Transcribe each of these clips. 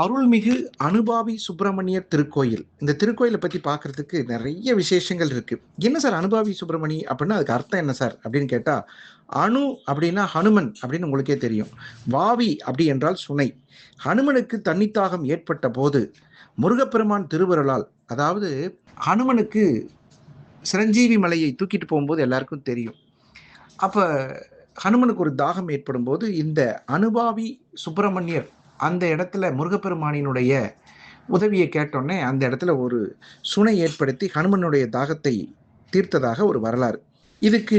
அருள்மிகு அனுபாவி சுப்பிரமணியர் திருக்கோயில். இந்த திருக்கோயிலை பத்தி பார்க்கிறதுக்கு நிறைய விசேஷங்கள் இருக்கு. என்ன சார் அனுபாவி சுப்பிரமணி அப்படின்னா அதுக்கு அர்த்தம் என்ன சார் அப்படின்னு கேட்டா அணு அப்படின்னா ஹனுமன் அப்படின்னு உங்களுக்கே தெரியும். வாவி அப்படி என்றால் சுனை. ஹனுமனுக்கு தன்னித்தாகம் ஏற்பட்ட போது முருகப்பெருமான் திருவருளால் அதாவது ஹனுமனுக்கு சிரஞ்சீவி மலையை தூக்கிட்டு போகும்போது எல்லாருக்கும் தெரியும். அப்ப ஹனுமனுக்கு ஒரு தாகம் ஏற்படும் போது இந்த அனுபாவி சுப்பிரமணியர் அந்த இடத்துல முருகப்பெருமானினுடைய உதவியை கேட்டோன்னே அந்த இடத்துல ஒரு சுனை ஏற்படுத்தி ஹனுமனுடைய தாகத்தை தீர்த்ததாக ஒரு வரலாறு. இதுக்கு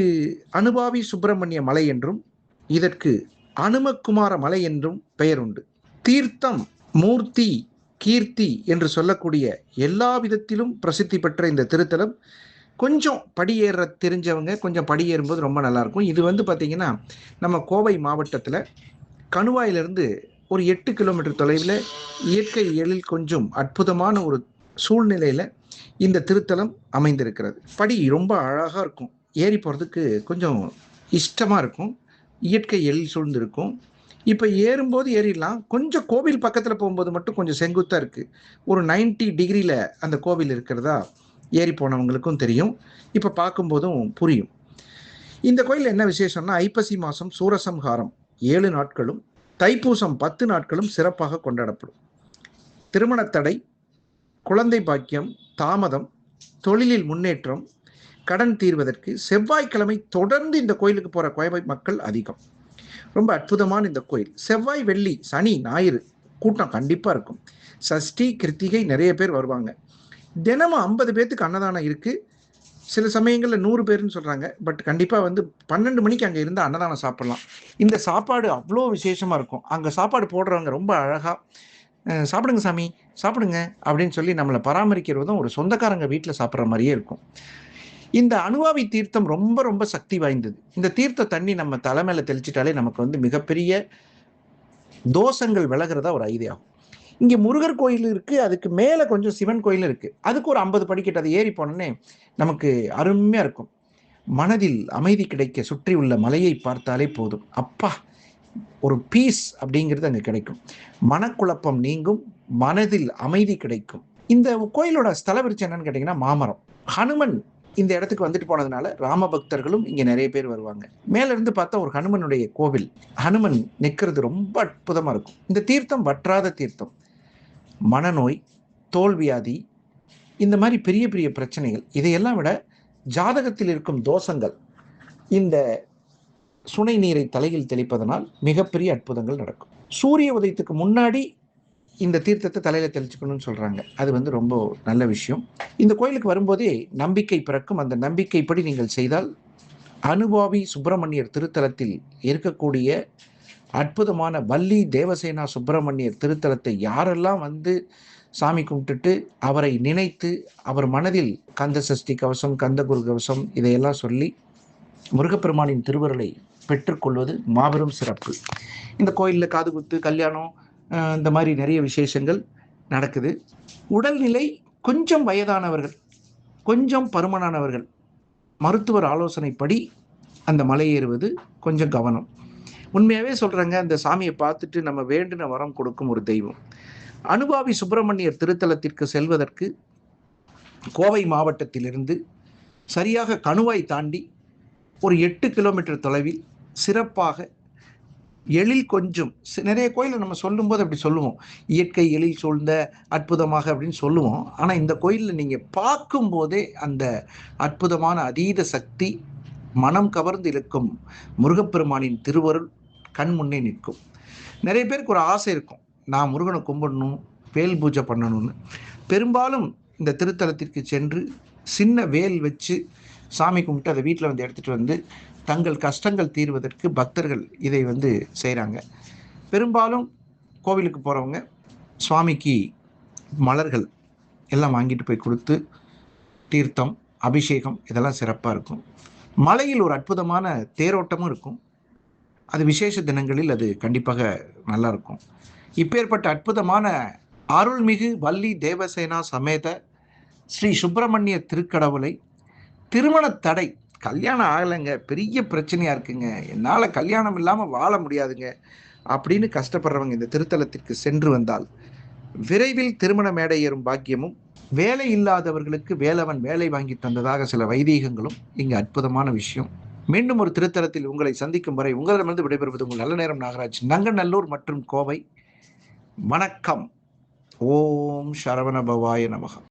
அனுபாவி சுப்பிரமணிய மலை என்றும் இதற்கு அனுமகுமார மலை என்றும் பெயர் உண்டு. தீர்த்தம் மூர்த்தி கீர்த்தி என்று சொல்லக்கூடிய எல்லா விதத்திலும் பிரசித்தி பெற்ற இந்த திருத்தலம். கொஞ்சம் படியேற தெரிஞ்சவங்க கொஞ்சம் படியேறும்போது ரொம்ப நல்லாயிருக்கும் இது வந்து பார்த்திங்கன்னா நம்ம கோவை மாவட்டத்தில் கணுவாயிலிருந்து ஒரு எட்டு கிலோமீட்டர் தொலைவில் இயற்கை எழில் கொஞ்சம் அற்புதமான ஒரு சூழ்நிலையில் இந்த திருத்தலம் அமைந்திருக்கிறது. படி ரொம்ப அழகாக இருக்கும். ஏறி போகிறதுக்கு கொஞ்சம் இஷ்டமாக இருக்கும். இயற்கை எழில் சூழ்ந்திருக்கும். இப்போ ஏறும்போது ஏறிடலாம். கொஞ்சம் கோவில் பக்கத்தில் போகும்போது மட்டும் கொஞ்சம் செங்குத்தாக இருக்குது ஒரு 90 டிகிரியில் அந்த கோவில் இருக்கிறதா ஏறி போனவங்களுக்கும் தெரியும். இப்போ பார்க்கும்போதும் புரியும். இந்த கோயில் என்ன விசேஷம்னா ஐப்பசி மாதம் சூரசம்ஹாரம். ஏழு நாட்களும் தைப்பூசம் பத்து நாட்களும் சிறப்பாக கொண்டாடப்படும். திருமணத்தடை குழந்தை பாக்கியம் தாமதம் தொழிலில் முன்னேற்றம் கடன் தீர்வதற்கு செவ்வாய்க்கிழமை தொடர்ந்து இந்த கோயிலுக்கு போகிற கோவை மக்கள் அதிகம். ரொம்ப அற்புதமான இந்த கோயில். செவ்வாய் வெள்ளி சனி ஞாயிறு கூட்டம் கண்டிப்பாக இருக்கும். சஷ்டி கிருத்திகை நிறைய பேர் வருவாங்க. தினமும் ஐம்பது பேர்த்துக்கு அன்னதானம் இருக்குது சில சமயங்களில் நூறு பேர்னு சொல்கிறாங்க பட் கண்டிப்பாக வந்து பன்னெண்டு மணிக்கு அங்கே இருந்தால் அன்னதானம் சாப்பிட்லாம். இந்த சாப்பாடு அவ்வளோ விசேஷமாக இருக்கும். அங்கே சாப்பாடு போடுறவங்க ரொம்ப அழகாக சாப்பிடுங்க சாமி சாப்பிடுங்க அப்படின்னு சொல்லி நம்மளை பராமரிக்கிறதும் ஒரு சொந்தக்காரங்க வீட்டில் சாப்பிட்ற மாதிரியே இருக்கும். இந்த அணுவாவி தீர்த்தம் ரொம்ப ரொம்ப சக்தி வாய்ந்தது. இந்த தீர்த்த தண்ணி நம்ம தலைமையில் தெளிச்சிட்டாலே நமக்கு வந்து மிகப்பெரிய தோஷங்கள் விலகிறதா ஒரு ஐதீகம் இங்க முருகர் கோயில் இருக்கு அதுக்கு மேல கொஞ்சம் சிவன் கோயில் இருக்கு. அதுக்கு ஒரு ஐம்பது படிக்கட்டு அதை ஏறி போனோன்னே நமக்கு அருமையா இருக்கும். மனதில் அமைதி கிடைக்க சுற்றி உள்ள மலையை பார்த்தாலே போதும். அப்பா ஒரு பீஸ் அப்படிங்கிறது அங்கே கிடைக்கும். மனக்குழப்பம் நீங்கும் மனதில் அமைதி கிடைக்கும். இந்த கோயிலோட ஸ்தல விருச்சம் என்னன்னு கேட்டிங்கன்னா மாமரம். ஹனுமன் இந்த இடத்துக்கு வந்துட்டு போனதுனால ராம பக்தர்களும் இங்க நிறைய பேர் வருவாங்க. மேல இருந்து பார்த்தா ஒரு ஹனுமனுடைய கோவில். ஹனுமன் நிற்கிறது ரொம்ப அற்புதமா இருக்கும். இந்த தீர்த்தம் வற்றாத தீர்த்தம். மனநோய் தோல்வியாதி இந்த மாதிரி பெரிய பெரிய பிரச்சனைகள் இதையெல்லாம் விட ஜாதகத்தில் இருக்கும் தோஷங்கள் இந்த சுனை நீரை தலையில் தெளிப்பதனால் மிகப்பெரிய அற்புதங்கள் நடக்கும். சூரிய உதயத்துக்கு முன்னாடி இந்த தீர்த்தத்தை தலையில தெளிச்சுக்கணும்னு சொல்றாங்க. அது வந்து ரொம்ப நல்ல விஷயம். இந்த கோயிலுக்கு வரும்போதே நம்பிக்கை பிறக்கும். அந்த நம்பிக்கைப்படி நீங்கள் செய்தால் அனுபாவி சுப்பிரமணியர் திருத்தலத்தில் இருக்கக்கூடிய அற்புதமான வள்ளி தேவசேனா சுப்பிரமணியர் திருத்தலத்தை யாரெல்லாம் வந்து சாமி கும்பிட்டுட்டு அவரை நினைத்து அவர் மனதில் கந்த சஷ்டி கவசம் கந்த குரு கவசம் இதையெல்லாம் சொல்லி முருகப்பெருமானின் திருவருளை பெற்றுக்கொள்வது மாபெரும் சிறப்பு. இந்த கோயிலில் காதுகுத்து கல்யாணம் இந்த மாதிரி நிறைய விசேஷங்கள் நடக்குது. உடல்நிலை கொஞ்சம் வயதானவர்கள் கொஞ்சம் பருமனானவர்கள் மருத்துவர் ஆலோசனைப்படி அந்த மலை ஏறுவது கொஞ்சம் கவனம். உண்மையாகவே சொல்கிறாங்க அந்த சாமியை பார்த்துட்டு நம்ம வேண்டின வரம் கொடுக்கும் ஒரு தெய்வம். அனுபாவி சுப்பிரமணியர் திருத்தலத்திற்கு செல்வதற்கு கோவை மாவட்டத்திலிருந்து சரியாக கணுவாய் தாண்டி ஒரு எட்டு கிலோமீட்டர் தொலைவில் சிறப்பாக எழில் கொஞ்சம் நிறைய கோயிலை நம்ம சொல்லும்போது அப்படி சொல்லுவோம். இயற்கை எழில் சூழ்ந்த அற்புதமாக அப்படின்னு சொல்லுவோம். ஆனால் இந்த கோயிலில் நீங்கள் பார்க்கும்போதே அந்த அற்புதமான அதீத சக்தி மனம் கவர்ந்து இழுக்கும் முருகப்பெருமானின் திருவருள் கண் முன்னே நிற்கும். நிறைய பேருக்கு ஒரு ஆசை இருக்கும். நான் முருகனை கும்பிடணும் வேல் பூஜை பண்ணணும்னு. பெரும்பாலும் இந்த திருத்தலத்திற்கு சென்று சின்ன வேல் வச்சு சாமி கும்பிட்டு அதை வீட்டில் வந்து எடுத்துகிட்டு வந்து தங்கள் கஷ்டங்கள் தீர்வதற்கு பக்தர்கள் இதை வந்து செய்கிறாங்க பெரும்பாலும் கோவிலுக்கு போகிறவங்க சுவாமிக்கு மலர்கள் எல்லாம் வாங்கிட்டு போய் கொடுத்து தீர்த்தம் அபிஷேகம் இதெல்லாம் சிறப்பாக இருக்கும். மலையில் ஒரு அற்புதமான தேரோட்டமும் இருக்கும். அது விசேஷ தினங்களில் அது கண்டிப்பாக நல்லா இருக்கும் இப்பேற்பட்ட அற்புதமான அருள்மிகு வள்ளி தேவசேனா சமேத ஸ்ரீ சுப்பிரமணிய திருக்கடவுளை திருமண தடை கல்யாணம் ஆகலைங்க பெரிய பிரச்சனையாக இருக்குங்க. என்னால் கல்யாணம் இல்லாமல் வாழ முடியாதுங்க. அப்படின்னு கஷ்டப்படுறவங்க இந்த திருத்தலத்திற்கு சென்று வந்தால் விரைவில் திருமண மேடை ஏறும் பாக்கியமும் வேலை இல்லாதவர்களுக்கு வேலவன் வேலை வாங்கி தந்ததாக சில வைதீகங்களும் இங்கே அற்புதமான விஷயம். மீண்டும் ஒரு திருத்தலத்தில் உங்களை சந்திக்கும் வரை உங்களிடமிருந்து விடைபெறுவது உங்கள் நல்ல நேரம் நாகராஜ். நங்கநல்லூர் மற்றும் கோவை. வணக்கம். ஓம் சரவண பவாய நமகம்